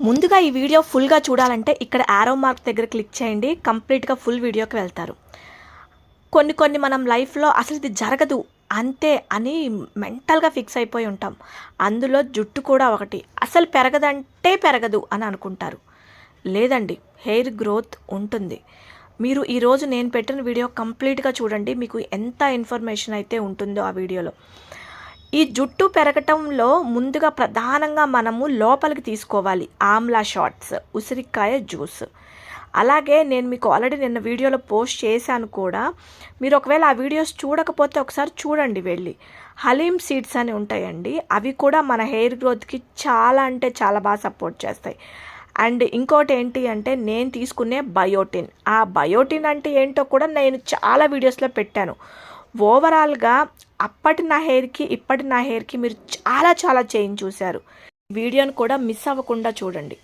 ముందుగా ఈ వీడియో ఫుల్గా చూడాలంటే ఇక్కడ యారో మార్క్ దగ్గర క్లిక్ చేయండి కంప్లీట్గా ఫుల్ వీడియోకి వెళ్తారు. కొన్ని కొన్ని మనం లైఫ్లో అసలు ఇది జరగదు అంతే అని మెంటల్గా ఫిక్స్ అయిపోయి ఉంటాం. అందులో జుట్టు కూడా ఒకటి. అసలు పెరగదంటే పెరగదు అని అనుకుంటారు. లేదండి హెయిర్ గ్రోత్ ఉంటుంది. మీరు ఈరోజు నేను పెట్టిన వీడియో కంప్లీట్గా చూడండి మీకు ఎంత ఇన్ఫర్మేషన్ అయితే ఉంటుందో ఆ వీడియోలో ఈ జుట్టు పెరగటంలో ముందుగా ప్రధానంగా మనము లోపలికి తీసుకోవాలి. ఆమ్లా షార్ట్స్ ఉసిరికాయ జ్యూస్. అలాగే నేను మీకు ఆల్రెడీ నిన్న వీడియోలో పోస్ట్ చేశాను కూడా. మీరు ఒకవేళ ఆ వీడియోస్ చూడకపోతే ఒకసారి చూడండి వెళ్ళి. హలీమ్ సీడ్స్ అని ఉంటాయండి. అవి కూడా మన హెయిర్ గ్రోత్కి చాలా అంటే చాలా బాగా సపోర్ట్ చేస్తాయి. అండ్ ఇంకోటి ఏంటి అంటే నేను తీసుకునే బయోటిన్. ఆ బయోటిన్ అంటే ఏంటో కూడా నేను చాలా వీడియోస్లో పెట్టాను. ఓవరాల్గా అప్పటి నా హెయిర్కి ఇప్పటి నా హెయిర్కి మీరు చాలా చాలా చేంజ్ చూశారు. వీడియోని కూడా మిస్ అవ్వకుండా చూడండి.